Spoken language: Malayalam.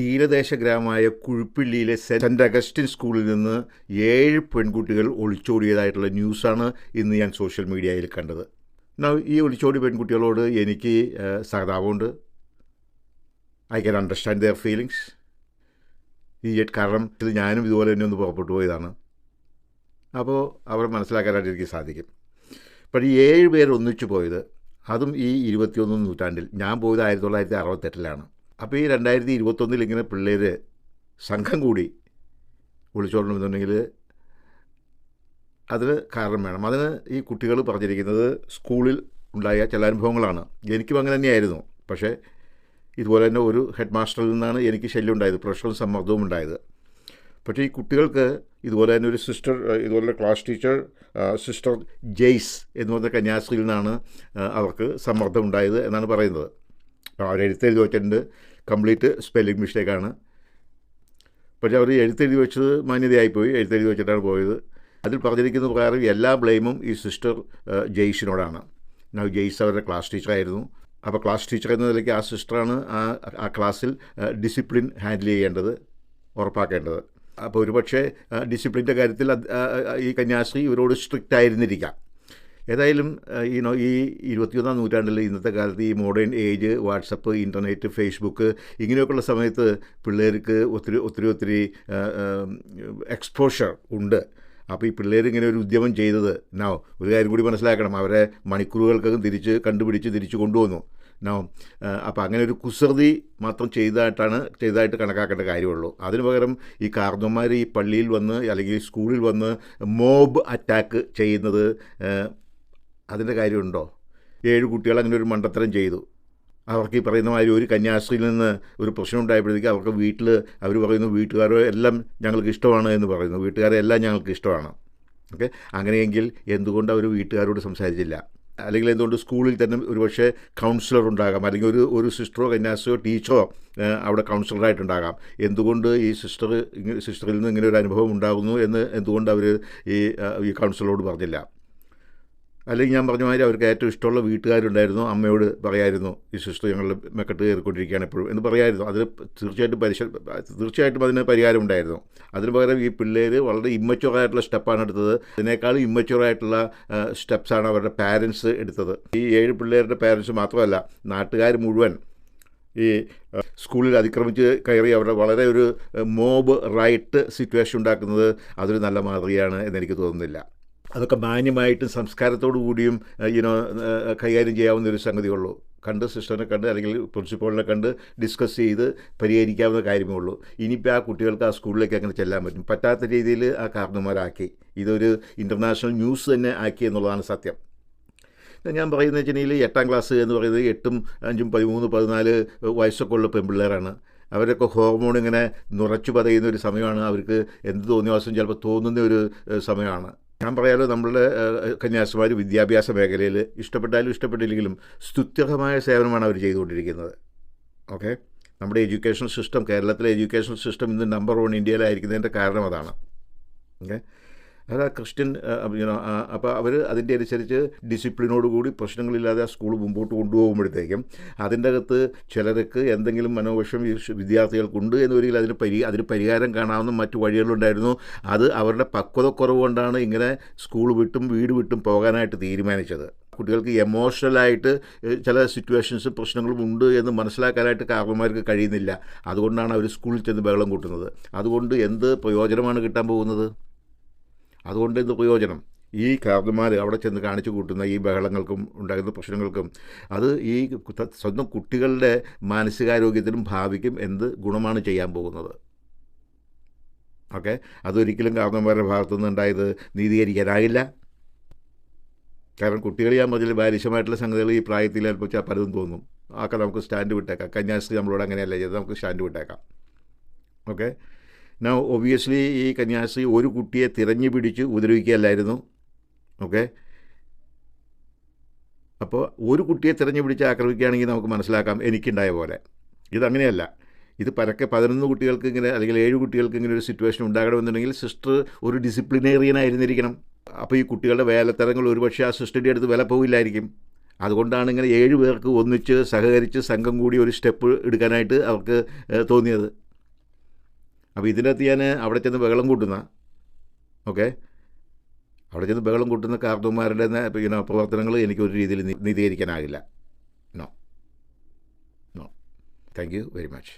തീരദേശ ഗ്രാമമായ കുഴിപ്പിള്ളിയിലെ സെന്റ് അഗസ്റ്റിൻ സ്കൂളിൽ നിന്ന് ഏഴ് പെൺകുട്ടികൾ ഒളിച്ചോടിയതായിട്ടുള്ള ന്യൂസാണ് ഇന്ന് ഞാൻ സോഷ്യൽ മീഡിയയിൽ കണ്ടത്. ഈ ഒളിച്ചോടി പെൺകുട്ടികളോട് എനിക്ക് സഹതാപമുണ്ട്. I can understand their feelings ഈ കാരണം ഇത് ഞാനും ഇതുപോലെ തന്നെ ഒന്ന് പുറപ്പെട്ടു പോയതാണ്. അപ്പോൾ അവർ മനസ്സിലാക്കാനായിട്ട് എനിക്ക് സാധിക്കും. അപ്പോൾ ഈ ഏഴ് പേർ ഒന്നിച്ചു പോയത് അതും ഈ ഇരുപത്തിയൊന്നാം നൂറ്റാണ്ടിൽ. ഞാൻ പോയത് ആയിരത്തി തൊള്ളായിരത്തി അറുപത്തെട്ടിലാണ്. അപ്പോൾ ഈ രണ്ടായിരത്തി ഇരുപത്തൊന്നിൽ ഇങ്ങനെ പിള്ളേർ സംഘം കൂടി വിളിച്ചോളണമെന്നുണ്ടെങ്കിൽ അതിന് കാരണം വേണം. അതിന് ഈ കുട്ടികൾ പറഞ്ഞിരിക്കുന്നത് സ്കൂളിൽ ഉണ്ടായ ചില അനുഭവങ്ങളാണ്. എനിക്കും അങ്ങനെ തന്നെയായിരുന്നു. പക്ഷേ ഇതുപോലെ തന്നെ ഒരു ഹെഡ് മാസ്റ്ററിൽ നിന്നാണ് എനിക്ക് ശല്യം ഉണ്ടായത് പ്രഷറും സമ്മർദ്ദവും ഉണ്ടായത്. പക്ഷേ ഈ കുട്ടികൾക്ക് ഇതുപോലെ തന്നെ ഒരു സിസ്റ്റർ ഇതുപോലെ ക്ലാസ് ടീച്ചർ സിസ്റ്റർ ജെയ്സ് എന്ന് പറഞ്ഞ കന്യാസ്ത്രീയിൽ നിന്നാണ് അവർക്ക് സമ്മർദ്ദം ഉണ്ടായത് എന്നാണ് പറയുന്നത്. അവർ എഴുത്തെഴുതി വെച്ചിട്ടുണ്ട്. കംപ്ലീറ്റ് സ്പെല്ലിംഗ് മിസ്റ്റേക്കാണ്. പക്ഷേ അവർ എഴുത്തെഴുതി വെച്ചത് മാന്യതയായിപ്പോയി. എഴുത്തെഴുതി വെച്ചിട്ടാണ് പോയത്. അതിൽ പറഞ്ഞിരിക്കുന്ന പ്രകാരം എല്ലാ ബ്ലെയിമും ഈ സിസ്റ്റർ ജെയ്സിനോടാണ്. ജെയ്സ് അവരുടെ ക്ലാസ് ടീച്ചറായിരുന്നു. അപ്പോൾ ക്ലാസ് ടീച്ചർ എന്ന നിലയ്ക്ക് ആ സിസ്റ്ററാണ് ആ ആ ക്ലാസ്സിൽ ഡിസിപ്ലിൻ ഹാൻഡിൽ ചെയ്യേണ്ടത് ഉറപ്പാക്കേണ്ടത്. അപ്പോൾ ഒരുപക്ഷെ ഡിസിപ്ലിന്റെ കാര്യത്തിൽ ഈ കന്യാശ്രീ ഇവരോട് സ്ട്രിക്റ്റ് ആയിരുന്നിരിക്കാം ഏതായാലും ഈനോ ഈ ഇരുപത്തിയൊന്നാം നൂറ്റാണ്ടിൽ ഇന്നത്തെ കാലത്ത് ഈ modern age WhatsApp internet Facebook ഇങ്ങനെയൊക്കെയുള്ള സമയത്ത് പിള്ളേർക്ക് ഒത്തിരി ഒത്തിരി ഒത്തിരി എക്സ്പോഷർ ഉണ്ട്. അപ്പോൾ ഈ പിള്ളേർ ഇങ്ങനെ ഒരു ഉദ്യമം ചെയ്തത് നോ ഒരു കാര്യം കൂടി മനസ്സിലാക്കണം. അവരെ മണിക്കൂറുകൾക്കകം തിരിച്ച് കണ്ടുപിടിച്ച് തിരിച്ചു കൊണ്ടുവന്നു. നോ അപ്പോൾ അങ്ങനെ ഒരു കുസൃതി മാത്രം ചെയ്തതായിട്ടാണ് ചെയ്തതായിട്ട് കണക്കാക്കേണ്ട കാര്യമുള്ളൂ. അതിന് പകരം ഈ കാർന്നന്മാർ ഈ പള്ളിയിൽ വന്ന് അല്ലെങ്കിൽ സ്കൂളിൽ വന്ന് മോബ് അറ്റാക്ക് ചെയ്യുന്നത് അതിന്റെ കാര്യമുണ്ടോ? ഏഴ് കുട്ടികൾ അങ്ങനെ ഒരു മണ്ടത്തരം ചെയ്തു. അവർക്ക് ഈ പറയുന്ന മാതിരി ഒരു കന്യാസ്ത്രീയിൽ നിന്ന് ഒരു പ്രശ്നം ഉണ്ടായപ്പോഴത്തേക്ക് അവർക്ക് വീട്ടിൽ അവർ പറയുന്നു വീട്ടുകാരോ എല്ലാം ഞങ്ങൾക്ക് ഇഷ്ടമാണ് എന്ന് പറയുന്നു. വീട്ടുകാരെ എല്ലാം ഞങ്ങൾക്ക് ഇഷ്ടമാണ്. ഓക്കെ? അങ്ങനെയെങ്കിൽ എന്തുകൊണ്ട് അവർ വീട്ടുകാരോട് സംസാരിച്ചില്ല? അല്ലെങ്കിൽ എന്തുകൊണ്ട് സ്കൂളിൽ തന്നെ ഒരുപക്ഷെ കൗൺസിലർ ഉണ്ടാകാം. അല്ലെങ്കിൽ ഒരു ഒരു സിസ്റ്ററോ കന്യാസ്ത്രീയോ ടീച്ചറോ അവിടെ കൗൺസിലറായിട്ടുണ്ടാകാം എന്തുകൊണ്ട് ഈ സിസ്റ്റർ സിസ്റ്ററിൽ നിന്ന് ഇങ്ങനെ ഒരു അനുഭവം ഉണ്ടാകുന്നു എന്ന് എന്തുകൊണ്ട് അവർ ഈ ഈ കൗൺസിലറോട് പറഞ്ഞില്ല? അല്ലെങ്കിൽ ഞാൻ പറഞ്ഞ മാതിരി അവർക്ക് ഏറ്റവും ഇഷ്ടമുള്ള വീട്ടുകാരുണ്ടായിരുന്നു. അമ്മയോട് പറയായിരുന്നു ഈ സിസ്റ്റർ ഞങ്ങൾ മെക്കെട്ട് കയറിക്കൊണ്ടിരിക്കുകയാണ് എപ്പോഴും എന്ന് പറയായിരുന്നു. അതിന് തീർച്ചയായിട്ടും പരിശ തീർച്ചയായിട്ടും അതിന് പരിഹാരം ഉണ്ടായിരുന്നു. അതിന് പകരം ഈ പിള്ളേർ വളരെ ഇമ്മച്ചുറായിട്ടുള്ള സ്റ്റെപ്പാണ് എടുത്തത്. അതിനേക്കാളും ഇമ്മച്ചുറായിട്ടുള്ള സ്റ്റെപ്സാണ് അവരുടെ പാരൻസ് എടുത്തത്. ഈ ഏഴ് പിള്ളേരുടെ പാരൻസ് മാത്രമല്ല നാട്ടുകാർ മുഴുവൻ ഈ സ്കൂളിൽ അതിക്രമിച്ച് കയറി അവരുടെ വളരെ ഒരു മോബ് റൈറ്റ് സിറ്റുവേഷൻ ഉണ്ടാക്കുന്നത് അതൊരു നല്ല മാതൃകയാണ് എന്നെനിക്ക് തോന്നുന്നില്ല. അതൊക്കെ മാന്യമായിട്ടും സംസ്കാരത്തോടു കൂടിയും യുനോ കൈകാര്യം ചെയ്യാവുന്ന ഒരു സംഗതിയുള്ളൂ. കണ്ട് സിസ്റ്ററിനെ കണ്ട് അല്ലെങ്കിൽ പ്രിൻസിപ്പളിനെ കണ്ട് ഡിസ്കസ് ചെയ്ത് പരിഹരിക്കാവുന്ന കാര്യമേ ഉള്ളൂ. ഇനിയിപ്പോൾ ആ കുട്ടികൾക്ക് ആ സ്കൂളിലേക്ക് അങ്ങനെ ചെല്ലാൻ പറ്റും. പറ്റാത്ത രീതിയിൽ ആ കാരണന്മാരാക്കി ഇതൊരു ഇന്റർനാഷണൽ ന്യൂസ് തന്നെ ആക്കി എന്നുള്ളതാണ് സത്യം. ഞാൻ പറയുന്നത് വെച്ചിട്ടുണ്ടെങ്കിൽ എട്ടാം ക്ലാസ് എന്ന് പറയുന്നത് എട്ടും അഞ്ചും പതിമൂന്ന് പതിനാല് വയസ്സൊക്കെ ഉള്ള പെൺപിള്ളേരാണ്. അവരൊക്കെ ഹോർമോൺ ഇങ്ങനെ നുറച്ചു പതയുന്ന ഒരു സമയമാണ്. അവർക്ക് എന്ത് തോന്നിയ ദിവസം ചിലപ്പോൾ തോന്നുന്ന ഒരു സമയമാണ്. ഞാൻ പറയാലോ നമ്മളുടെ കന്യാസുമാർ വിദ്യാഭ്യാസ മേഖലയിൽ ഇഷ്ടപ്പെട്ടാലും ഇഷ്ടപ്പെട്ടില്ലെങ്കിലും സ്തുത്യർഹമായ സേവനമാണ് അവർ ചെയ്തുകൊണ്ടിരിക്കുന്നത്. ഓക്കെ? നമ്മുടെ എഡ്യൂക്കേഷൻ സിസ്റ്റം കേരളത്തിലെ എഡ്യൂക്കേഷൻ സിസ്റ്റം ഇന്ന് നമ്പർ വൺ ഇന്ത്യയിലായിരിക്കുന്നതിന്റെ കാരണം അതാണ്. ഓക്കെ? അത് ആ ക്രിസ്ത്യൻ അപ്പോൾ അവർ അതിന്റെ അനുസരിച്ച് ഡിസിപ്ലിനോടുകൂടി പ്രശ്നങ്ങളില്ലാതെ ആ സ്കൂൾ മുമ്പോട്ട് കൊണ്ടുപോകുമ്പോഴത്തേക്കും അതിന്റെ അകത്ത് ചിലർക്ക് എന്തെങ്കിലും മനോവശം വിദ്യാർത്ഥികൾക്കുണ്ട് എന്ന് വരികിൽ അതിന് പരി അതിന് പരിഹാരം കാണാവുന്ന മറ്റു വഴികളുണ്ടായിരുന്നു. അത് അവരുടെ പക്വതക്കുറവ് കൊണ്ടാണ് ഇങ്ങനെ സ്കൂൾ വിട്ടും വീട് വിട്ടും പോകാനായിട്ട് തീരുമാനിച്ചത്. കുട്ടികൾക്ക് എമോഷണലായിട്ട് ചില സിറ്റുവേഷൻസ് പ്രശ്നങ്ങളും ഉണ്ട് എന്ന് മനസ്സിലാക്കാനായിട്ട് കാർമ്മമാർക്ക് കഴിയുന്നില്ല. അതുകൊണ്ടാണ് അവർ സ്കൂളിൽ ചെന്ന് ബഹളം കൂട്ടുന്നത്. അതുകൊണ്ട് എന്ത് പ്രയോജനമാണ് കിട്ടാൻ പോകുന്നത്? അതുകൊണ്ട് എന്ത് പ്രയോജനം? ഈ കാർന്നുമാർ അവിടെ ചെന്ന് കാണിച്ചു കൂട്ടുന്ന ഈ ബഹളങ്ങൾക്കും ഉണ്ടാകുന്ന പ്രശ്നങ്ങൾക്കും അത് ഈ സ്വന്തം കുട്ടികളുടെ മാനസികാരോഗ്യത്തിനും ഭാവിക്കും എന്ത് ഗുണമാണ് ചെയ്യാൻ പോകുന്നത്? ഓക്കെ. അതൊരിക്കലും കാരണന്മാരുടെ ഭാഗത്തു ഉണ്ടായത് നീതീകരിക്കാനാകില്ല കാരണം കുട്ടികൾ ഞാൻ പറഞ്ഞാൽ ബാലിശമായിട്ടുള്ള സംഗതികൾ ഈ പ്രായത്തിൽ ഏൽപ്പിച്ചാൽ പലതും തോന്നും. ആക്കെ നമുക്ക് സ്റ്റാൻഡ് വിട്ടേക്കാം. കന്യാസ്ത്രീ നമ്മളോട് അങ്ങനെയല്ല ചെയ്ത് നമുക്ക് സ്റ്റാൻഡ് വിട്ടേക്കാം. ഓക്കെ. ഞാൻ ഒബിയസ്ലി ഈ കന്യാസ്ത്രീ ഒരു കുട്ടിയെ തിരഞ്ഞു പിടിച്ച് ഉപദ്രവിക്കുകയല്ലായിരുന്നു. ഓക്കെ അപ്പോൾ ഒരു കുട്ടിയെ തിരഞ്ഞു പിടിച്ച് ആക്രമിക്കുകയാണെങ്കിൽ നമുക്ക് മനസ്സിലാക്കാം എനിക്കുണ്ടായ പോലെ. ഇതങ്ങനെയല്ല. ഇത് പരക്കെ പതിനൊന്ന് കുട്ടികൾക്ക് ഇങ്ങനെ അല്ലെങ്കിൽ ഏഴ് കുട്ടികൾക്ക് ഇങ്ങനെ ഒരു സിറ്റുവേഷൻ ഉണ്ടാകണമെന്നുണ്ടെങ്കിൽ സിസ്റ്റർ ഒരു ഡിസിപ്ലിനേറിയൻ ആയിരുന്നിരിക്കണം. അപ്പോൾ ഈ കുട്ടികളുടെ വേലത്തരങ്ങൾ ഒരുപക്ഷെ ആ സിസ്റ്ററിന്റെ അടുത്ത് വില പോവില്ലായിരിക്കും. അതുകൊണ്ടാണ് ഇങ്ങനെ ഏഴ് പേർക്ക് ഒന്നിച്ച് സഹകരിച്ച് സംഘം കൂടി ഒരു സ്റ്റെപ്പ് എടുക്കാനായിട്ട് അവർക്ക് തോന്നിയത്. അപ്പോൾ ഇതിനകത്ത് ഞാൻ അവിടെ ചെന്ന് ബഹളം കൂട്ടുന്ന ഓക്കെ? അവിടെ ചെന്ന് ബഹളം കൂട്ടുന്ന കാർത്തുമാരുടെ പിന്നെ പ്രവർത്തനങ്ങൾ എനിക്ക് ഒരു രീതിയിൽ നീതീകരിക്കാനാകില്ല no. No. Thank you very much